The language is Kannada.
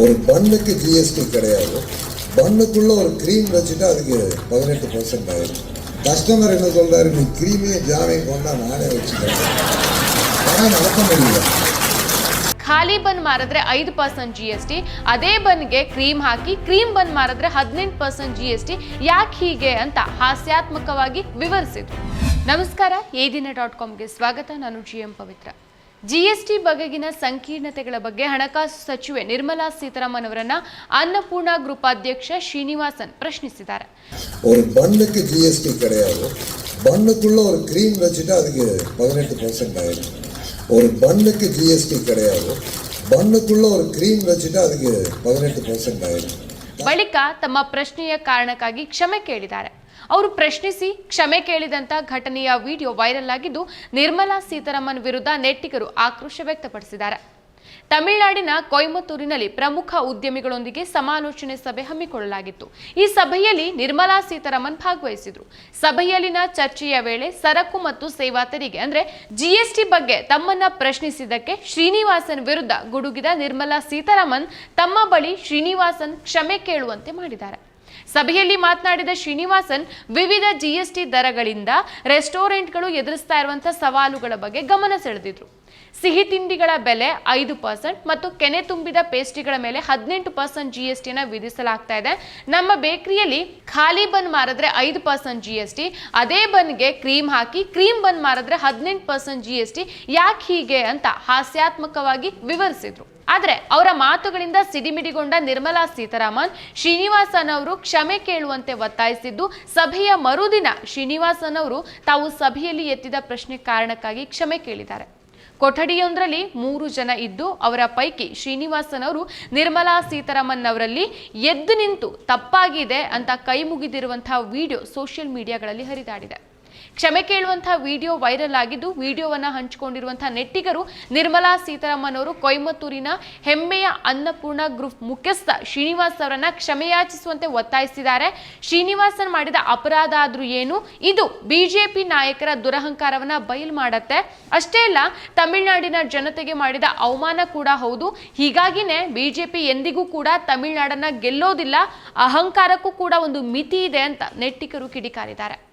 ஒரு பன்னுக்கு ஜிஎஸ்டி கிடையாது பன்னுக்குள்ள ஒரு க்ரீம் வச்சுட்டா அதுக்கு பதினெட்டு பர்சன்ட் ஆயிடும் கஸ்டமர் என்ன சொல்றாரு நீ க்ரீமையும் ஜாமையும் கொண்டா நானே வச்சுக்கிறேன் ஆனால் நடக்க முடியல ಖಾಲಿ ಬನ್ ಮಾರಿದ್ರೆ ಐದು ಪರ್ಸೆಂಟ್ ಜಿ ಎಸ್ ಟಿ ಅದೇ ಬನ್ಗೆ ಕ್ರೀಮ್ ಹಾಕಿ ಕ್ರೀಮ್ ಬನ್ ಮಾರಿದ್ರೆ ಹದಿನೆಂಟು ಪರ್ಸೆಂಟ್ ಜಿ ಎಸ್ ಟಿ ಯಾಕೆ ಹೀಗೆ ಅಂತ ಹಾಸ್ಯಾತ್ಮಕವಾಗಿ ವಿವರಿಸಿದ್ರು ನಮಸ್ಕಾರ ಎ ದಿನ ಡಾಟ್ ಕಾಮ್ಗೆ ಸ್ವಾಗತ ನಾನು ಜಿ ಎಂ ಪವಿತ್ರ ಜಿ ಎಸ್ ಟಿ ಬಗೆಗಿನ ಸಂಕೀರ್ಣತೆಗಳ ಬಗ್ಗೆ ಹಣಕಾಸು ಸಚಿವೆ ನಿರ್ಮಲಾ ಸೀತಾರಾಮನ್ ಅವರನ್ನ ಅನ್ನಪೂರ್ಣ ಗ್ರೂಪ್ ಅಧ್ಯಕ್ಷ ಶ್ರೀನಿವಾಸನ್ ಪ್ರಶ್ನಿಸಿದ್ದಾರೆ ஒரு பன்னுக்கு ஜிஎஸ்டி கிடையாது பன்னுக்குள்ள ஒரு க்ரீம் வச்சுட்டா அதுக்கு பதினெட்டு பர்சன்ட் ஆயிடும் ஒரு பன்னுக்கு ஜிஎஸ்டி கிடையாது பன்னுக்குள்ள ஒரு க்ரீம் வச்சுட்டா அதுக்கு பதினெட்டு பர்சன்ட் ஆயிடும் ಬಳಿಕ ತಮ್ಮ ಪ್ರಶ್ನೆಯ ಕಾರಣಕ್ಕಾಗಿ ಕ್ಷಮೆ ಕೇಳಿದ್ದಾರೆ. ಅವರು ಪ್ರಶ್ನಿಸಿ ಕ್ಷಮೆ ಕೇಳಿದಂತ ಘಟನೆಯ ವಿಡಿಯೋ ವೈರಲ್ ಆಗಿದ್ದು ನಿರ್ಮಲಾ ಸೀತಾರಾಮನ್ ವಿರುದ್ಧ ನೆಟ್ಟಿಗರು ಆಕ್ರೋಶ ವ್ಯಕ್ತಪಡಿಸಿದ್ದಾರೆ. ತಮಿಳುನಾಡಿನ ಕೊಯಮತ್ತೂರಿನಲ್ಲಿ ಪ್ರಮುಖ ಉದ್ಯಮಿಗಳೊಂದಿಗೆ ಸಮಾಲೋಚನೆ ಸಭೆ ಹಮ್ಮಿಕೊಳ್ಳಲಾಗಿತ್ತು. ಈ ಸಭೆಯಲ್ಲಿ ನಿರ್ಮಲಾ ಸೀತಾರಾಮನ್ ಭಾಗವಹಿಸಿದ್ರು. ಸಭೆಯಲ್ಲಿನ ಚರ್ಚೆಯ ವೇಳೆ ಸರಕು ಮತ್ತು ಸೇವಾ ತೆರಿಗೆ ಅಂದ್ರೆ ಜಿಎಸ್ಟಿ ಬಗ್ಗೆ ತಮ್ಮನ್ನ ಪ್ರಶ್ನಿಸಿದ್ದಕ್ಕೆ ಶ್ರೀನಿವಾಸನ್ ವಿರುದ್ಧ ಗುಡುಗಿದ ನಿರ್ಮಲಾ ಸೀತಾರಾಮನ್ ತಮ್ಮ ಬಳಿ ಶ್ರೀನಿವಾಸನ್ ಕ್ಷಮೆ ಕೇಳುವಂತೆ ಮಾಡಿದ್ದಾರೆ. ಸಭೆಯಲ್ಲಿ ಮಾತನಾಡಿದ ಶ್ರೀನಿವಾಸನ್, ವಿವಿಧ ಜಿಎಸ್ಟಿ ದರಗಳಿಂದ ರೆಸ್ಟೋರೆಂಟ್ಗಳು ಎದುರಿಸ್ತಾ ಇರುವಂತಹ ಸವಾಲುಗಳ ಬಗ್ಗೆ ಗಮನ ಸೆಳೆದಿದ್ರು. ಸಿಹಿ ತಿಂಡಿಗಳ ಬೆಲೆ ಐದು ಪರ್ಸೆಂಟ್ ಮತ್ತು ಕೆನೆ ತುಂಬಿದ ಪೇಸ್ಟ್ರಿಗಳ ಮೇಲೆ ಹದಿನೆಂಟು ಪರ್ಸೆಂಟ್ ಜಿ ಎಸ್ ಟಿನ ವಿಧಿಸಲಾಗ್ತಾ ಇದೆ. ನಮ್ಮ ಬೇಕರಿಯಲ್ಲಿ ಖಾಲಿ ಬನ್ ಮಾರಿದ್ರೆ ಐದು ಪರ್ಸೆಂಟ್ ಜಿ ಎಸ್ ಟಿ ಅದೇ ಬನ್ಗೆ ಕ್ರೀಮ್ ಹಾಕಿ ಕ್ರೀಮ್ ಬನ್ ಮಾರಿದ್ರೆ ಹದಿನೆಂಟು ಪರ್ಸೆಂಟ್ ಜಿ ಎಸ್ ಟಿ ಯಾಕೆ ಹೀಗೆ ಅಂತ ಹಾಸ್ಯಾತ್ಮಕವಾಗಿ ವಿವರಿಸಿದ್ರು. ಆದ್ರೆ ಅವರ ಮಾತುಗಳಿಂದ ಸಿಡಿಮಿಡಿಗೊಂಡ ನಿರ್ಮಲಾ ಸೀತಾರಾಮನ್, ಶ್ರೀನಿವಾಸನ್ ಅವರು ಕ್ಷಮೆ ಕೇಳುವಂತೆ ಒತ್ತಾಯಿಸಿದ್ದು, ಸಭೆಯ ಮರುದಿನ ಶ್ರೀನಿವಾಸನ್ ಅವರು ತಾವು ಸಭೆಯಲ್ಲಿ ಎತ್ತಿದ ಪ್ರಶ್ನೆ ಕಾರಣಕ್ಕಾಗಿ ಕ್ಷಮೆ ಕೇಳಿದ್ದಾರೆ. ಕೊಠಡಿಯೊಂದರಲ್ಲಿ ಮೂರು ಜನ ಇದ್ದು ಅವರ ಪೈಕಿ ಶ್ರೀನಿವಾಸನ್ ಅವರು ನಿರ್ಮಲಾ ಸೀತಾರಾಮನ್ ಅವರಲ್ಲಿ ಎದ್ದು ನಿಂತು ತಪ್ಪಾಗಿದೆ ಅಂತ ಕೈ ಮುಗಿದಿರುವಂತಹ ವಿಡಿಯೋ ಸೋಷಿಯಲ್ ಮೀಡಿಯಾಗಳಲ್ಲಿ ಹರಿದಾಡಿದೆ. ಕ್ಷಮೆ ಕೇಳುವಂತಹ ವಿಡಿಯೋ ವೈರಲ್ ಆಗಿದ್ದು ವಿಡಿಯೋವನ್ನು ಹಂಚಿಕೊಂಡಿರುವಂತಹ ನೆಟ್ಟಿಗರು ನಿರ್ಮಲಾ ಸೀತಾರಾಮನ್ ಅವರು ಕೊಯಮತ್ತೂರಿನ ಹೆಮ್ಮೆಯ ಅನ್ನಪೂರ್ಣ ಗ್ರೂಪ್ ಮುಖ್ಯಸ್ಥ ಶ್ರೀನಿವಾಸ್ ಅವರನ್ನ ಕ್ಷಮೆಯಾಚಿಸುವಂತೆ ಒತ್ತಾಯಿಸಿದ್ದಾರೆ. ಶ್ರೀನಿವಾಸನ್ ಮಾಡಿದ ಅಪರಾಧ ಆದ್ರೂ ಏನು? ಇದು ಬಿಜೆಪಿ ನಾಯಕರ ದುರಹಂಕಾರವನ್ನ ಬಯಲು ಮಾಡತ್ತೆ. ಅಷ್ಟೇ ಅಲ್ಲ, ತಮಿಳುನಾಡಿನ ಜನತೆಗೆ ಮಾಡಿದ ಅವಮಾನ ಕೂಡ ಹೌದು. ಹೀಗಾಗಿನೇ ಬಿಜೆಪಿ ಎಂದಿಗೂ ಕೂಡ ತಮಿಳುನಾಡನ್ನ ಗೆಲ್ಲೋದಿಲ್ಲ, ಅಹಂಕಾರಕ್ಕೂ ಕೂಡ ಒಂದು ಮಿತಿ ಇದೆ ಅಂತ ನೆಟ್ಟಿಗರು ಕಿಡಿಕಾರಿದ್ದಾರೆ.